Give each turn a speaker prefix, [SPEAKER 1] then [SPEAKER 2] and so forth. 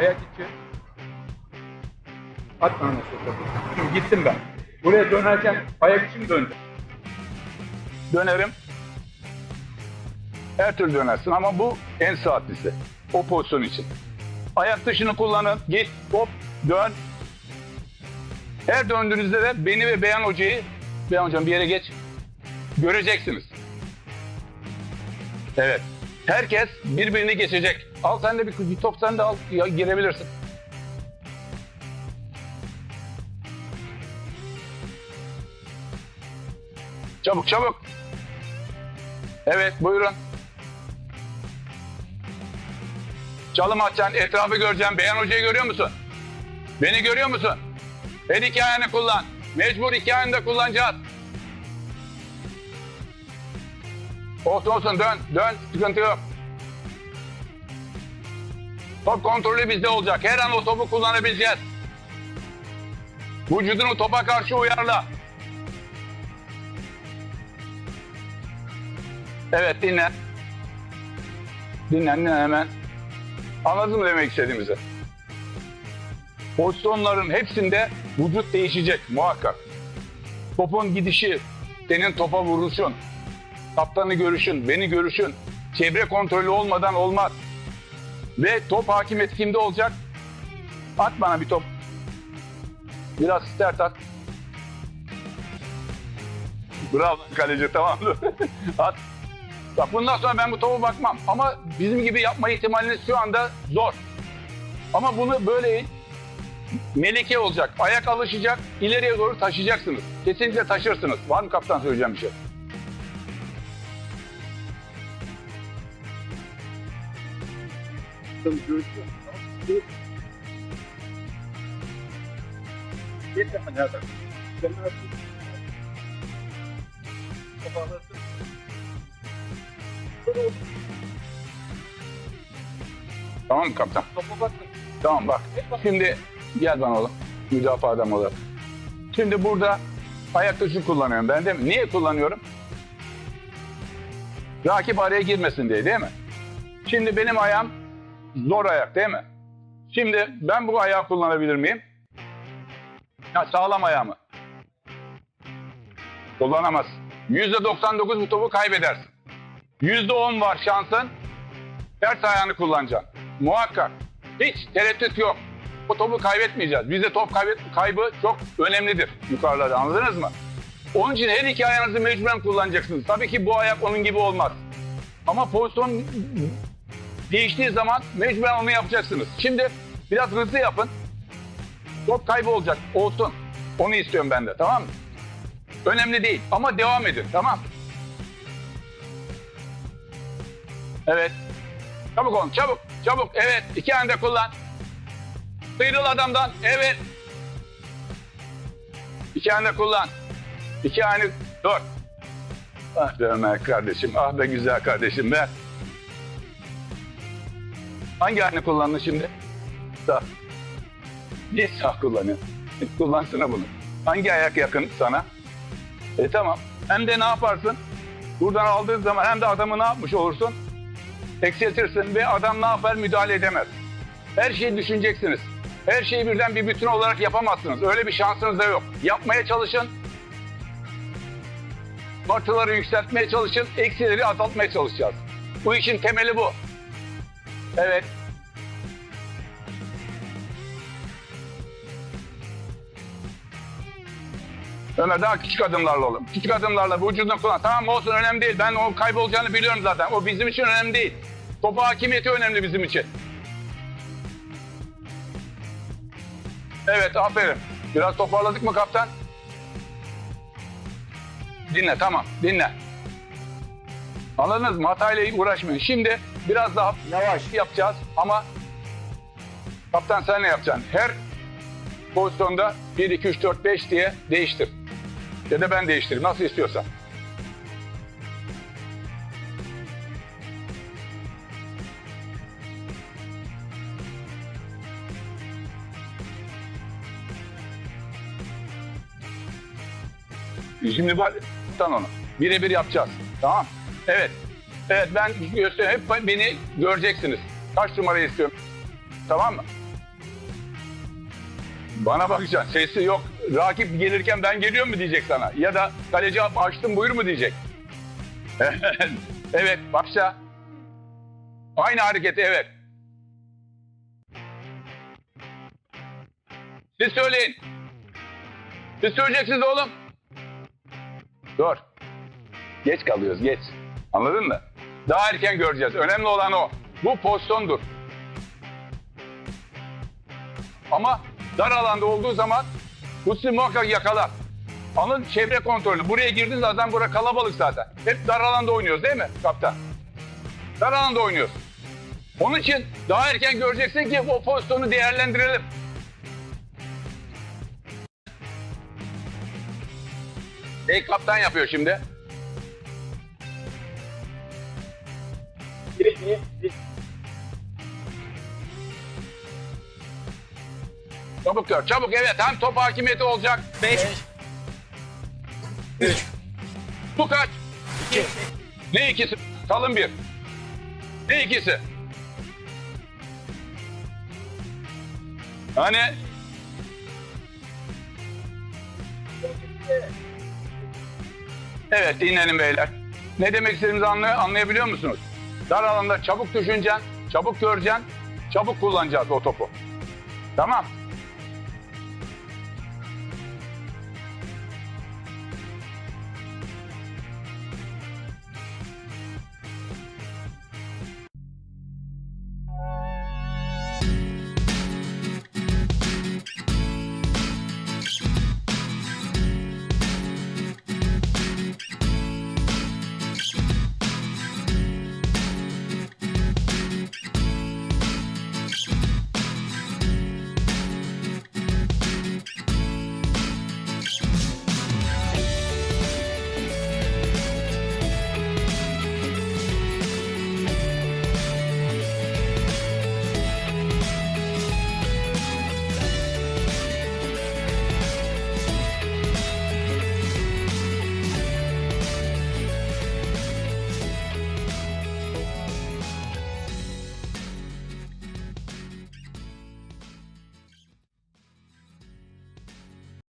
[SPEAKER 1] Ayak içi. At topu. Şimdi gittim ben. Buraya dönerken ayak içim döndü.
[SPEAKER 2] Dönerim. Her türlü dönersin ama bu en saatlisi. O pozisyon için. Ayak dışını kullanın. Git, hop, dön. Her döndüğünüzde de beni ve Beyan Hoca'yı, Beyan Hocam bir yere geç, göreceksiniz. Evet. Herkes birbirini geçecek. Al sen de bir, bir top sen de al, ya, girebilirsin. Çabuk çabuk. Evet buyurun. Çalım atacaksın, etrafı göreceksin. Beyan Hoca'yı görüyor musun? Beni görüyor musun? İki ayağını kullan. Mecbur ayağını da kullanacağız. Olsun olsun dön, dön. Sıkıntı yok. Top kontrolü bizde olacak. Her an o topu kullanabileceğiz. Vücudunu topa karşı uyarla. Evet dinle. Dinle dinle hemen. Anladın mı demek istediğimizi? Pozisyonların hepsinde vücut değişecek muhakkak. Topun gidişi, senin topa vuruşun, kaptanı görüşün, beni görüşün, çevre kontrolü olmadan olmaz. Ve top hakimiyeti kimde olacak? At bana bir top. Biraz sert at. Bravo kaleci tamam. at. Bak bundan sonra ben bu topa bakmam. Ama bizim gibi yapma ihtimaliniz şu anda zor. Ama bunu böyle meleke olacak. Ayak alışacak. ileriye doğru taşıyacaksınız. Kesinlikle taşırsınız. Var mı kaptan söyleyeceğim bir şey? Tamam mı kaptan? Tamam bak. Şimdi gel bana oğlum. Müdafaa adam olarak. Şimdi burada ayak dışı kullanıyorum ben değil mi? Niye kullanıyorum? Rakip araya girmesin diye değil mi? Şimdi benim ayağım zor ayak değil mi? Şimdi ben bu ayağı kullanabilir miyim? Ya sağlam ayağımı. Kullanamaz. %99 bu topu kaybedersin. %10 var şansın. Ters ayağını kullanacaksın. Muhakkak. Hiç tereddüt yok. O topu kaybetmeyeceğiz. Bizde top kaybet kaybı çok önemlidir yukarılarda anladınız mı? Onun için her iki ayağınızı mecburen kullanacaksınız. Tabii ki bu ayak onun gibi olmaz. Ama pozisyon değiştiği zaman mecburen onu yapacaksınız. Şimdi biraz hızlı yapın. Top kaybı olacak. Olsun. Onu istiyorum ben de tamam mı? Önemli değil ama devam edin tamam Evet. Çabuk olun çabuk çabuk. Evet iki anda kullan. Sıyrıl adamdan. Evet. İki anda kullan. İki anda dur. Ah be Ömer kardeşim. Ah be güzel kardeşim be. Hangi ayağını kullandın şimdi? Sağ. Niye sağ kullanıyor? Kullansana bunu. Hangi ayak yakın sana? E tamam. Hem de ne yaparsın? Buradan aldığın zaman hem de adamı ne yapmış olursun? eksiltirsin ve adam ne yapar müdahale edemez. Her şeyi düşüneceksiniz. Her şeyi birden bir bütün olarak yapamazsınız. Öyle bir şansınız da yok. Yapmaya çalışın. Artıları yükseltmeye çalışın. Eksileri azaltmaya çalışacağız. Bu işin temeli bu. Evet. Ömer daha küçük adımlarla oğlum. Küçük adımlarla vücudunu kullan. Tamam olsun önemli değil. Ben o kaybolacağını biliyorum zaten. O bizim için önemli değil. Topa hakimiyeti önemli bizim için. Evet aferin. Biraz toparladık mı kaptan? Dinle tamam dinle. Anladınız mı? Hatayla uğraşmayın. Şimdi biraz daha yavaş yapacağız ama kaptan sen ne yapacaksın? Her pozisyonda 1, 2, 3, 4, 5 diye değiştir. Ya da ben değiştireyim nasıl istiyorsan. Şimdi bak onu. Birebir yapacağız. Tamam. Evet. Evet ben göstereyim. Hep beni göreceksiniz. Kaç numarayı istiyorum. Tamam mı? Bana bakacaksın. Sesi yok. Rakip gelirken ben geliyorum mu diyecek sana. Ya da kaleci açtım buyur mu diyecek. evet başla. Aynı hareketi evet. Siz söyleyin. Siz söyleyeceksiniz oğlum. Dur. Geç kalıyoruz geç. Anladın mı? Daha erken göreceğiz. Önemli olan o. Bu pozisyondur. Ama dar alanda olduğu zaman bu sizi muhakkak yakalar. Alın çevre kontrolü. Buraya girdin zaten bura kalabalık zaten. Hep dar alanda oynuyoruz değil mi kaptan? Dar alanda oynuyoruz. Onun için daha erken göreceksin ki o pozisyonu değerlendirelim. Ey kaptan yapıyor şimdi. Çabuk gör, çabuk evet. Hem top hakimiyeti olacak.
[SPEAKER 3] 5 3
[SPEAKER 2] Bu kaç?
[SPEAKER 3] 2
[SPEAKER 2] Ne ikisi? Kalın bir. Ne ikisi? Hani? Evet dinlenin beyler. Ne demek istediğimizi anlay- anlayabiliyor musunuz? Dar alanda çabuk düşüneceksin, çabuk göreceksin, çabuk kullanacağız o topu. Tamam.